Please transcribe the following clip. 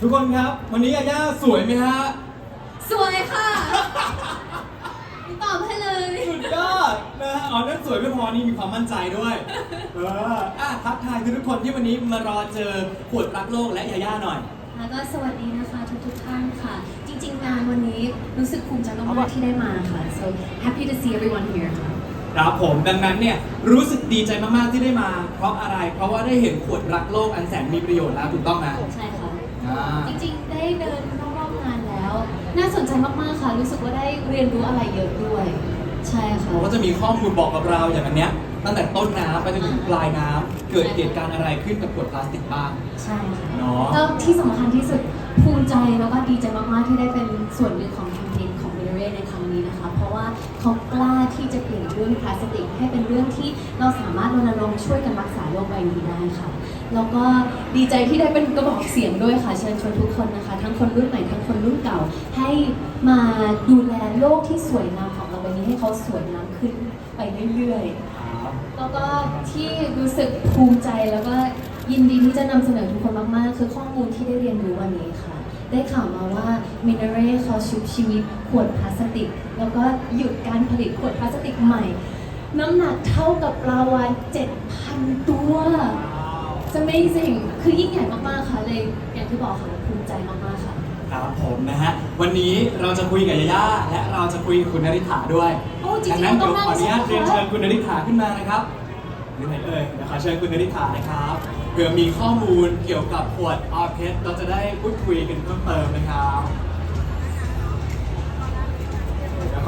คนครับ วันนี้ยาย่าสวยไหมฮะสวยค่ะตอบให้เลย สุดยอดนะฮะอ๋อนั่นสวยไม่พอนี่มีความมั่นใจด้วยเอออะทักทายทุกๆคนที่วันนี้มารอเจอขวดรักโลกและยาย่าหน่อย แล้วก็สวัสดีนะคะทุกทุกๆท่านค่ะ จริงๆงานวันนี้รู้สึกภูมิใจมากๆที่ได้มาค่ะ so happy to see everyone here ค่ะ ครับผมดังนั้นเนี่ยรู้สึกดีใจมาก ๆ ที่ได้มา เพราะอะไร เพราะว่าได้เห็นขวดรักโลกอันแสนมีประโยชน์แล้วถูกต้องไหม ใช่ค่ะอ่า จริงๆ ได้เดินรอบๆงานแล้ว น่าสนใจมากๆค่ะ รู้สึกว่าได้เรียนรู้อะไรเยอะด้วย ใช่ค่ะ เขาก็จะมีข้อมูลบอกกับเราอย่างอันเนี้ยตั้งแต่ต้นน้ำไปจนถึงปลายน้ำเกิดเหตุการณ์อะไรขึ้นกับขวดพลาสติกบ้าง ใช่ค่ะเนาะ แล้วที่สำคัญที่สุดภูมิใจแล้วก็ดีใจมากๆที่ได้เป็นส่วนหนึ่งของแคมเปญของ m i r a ในครั้งนี้นะคะ เพราะว่าเขา กล้าที่จะเปลี่ยนเรื่องพลาสติก ให้เป็นเรื่องที่เราสามารถรณรงค์ช่วยกันรักษาโลกใบนี้ได้ค่ะ แล้วก็ดีใจที่ได้เป็นกระบอกเสียงด้วยค่ะ เชิญชวนทุกคนนะคะ ทั้งคนรุ่นใหม่ทั้งคนรุ่นเก่า ให้มาดูแลโลกที่สวยงามของเราใบนี้ให้เขาสวยงามขึ้นไปเรื่อยๆแล้วก็ที่รู้สึกภูมิใจแล้วก็ยินดีที่จะนำเสนอทุกคน ได้ข่าวมาว่ามินเนเรเขาชุบชีวิตขวดพลาสติก แล้วก็หยุดการผลิตขวดพลาสติกใหม่ น้ำหนักเท่ากับปลาวาฬ7,000 ตัว It's amazing คือยิ่งใหญ่มากๆค่ะเลย อย่างที่บอกค่ะภูมิใจมากๆค่ะครับผมนะฮะ วันนี้เราจะคุยกับยาย่าและเราจะคุยกับคุณนริษฐาด้วยโอ้จริงๆดังนั้นต้เดี๋อยงวนั่งขออนุญาตใช่ไหมคะเรียนเชิญคุณนริษฐาขึ้นมานะครับ อยู่ไหนเอ่ยนะคะเชิญคุณนริธานะครับเผื่อมีข้อมูลเกี่ยวกับขวดออเพชรเราจะได้พูดคุยกันเพิ่มเติมนะครับ